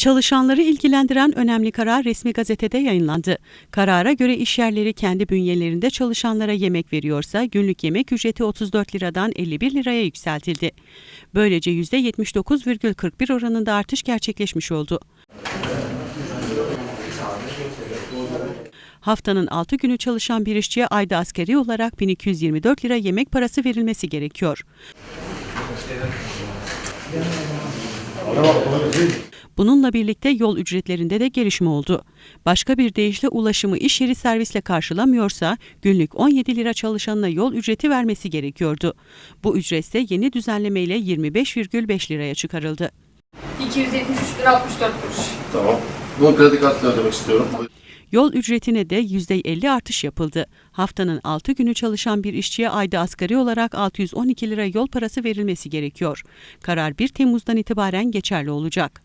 Çalışanları ilgilendiren önemli karar resmi gazetede yayınlandı. Karara göre işyerleri kendi bünyelerinde çalışanlara yemek veriyorsa günlük yemek ücreti 34 liradan 51 liraya yükseltildi. Böylece %79,41 oranında artış gerçekleşmiş oldu. Haftanın 6 günü çalışan bir işçiye ayda asgari olarak 1224 lira yemek parası verilmesi gerekiyor. Bununla birlikte yol ücretlerinde de gelişme oldu. Başka bir deyişle ulaşımı iş yeri servisle karşılamıyorsa günlük 17 lira çalışanına yol ücreti vermesi gerekiyordu. Bu ücret ise yeni düzenlemeyle 25,5 liraya çıkarıldı. 273 lira 64 kuruş. Tamam. Bunu kredi kartıyla ödemek istiyorum. Yol ücretine de %50 artış yapıldı. Haftanın 6 günü çalışan bir işçiye ayda asgari olarak 612 lira yol parası verilmesi gerekiyor. Karar 1 Temmuz'dan itibaren geçerli olacak.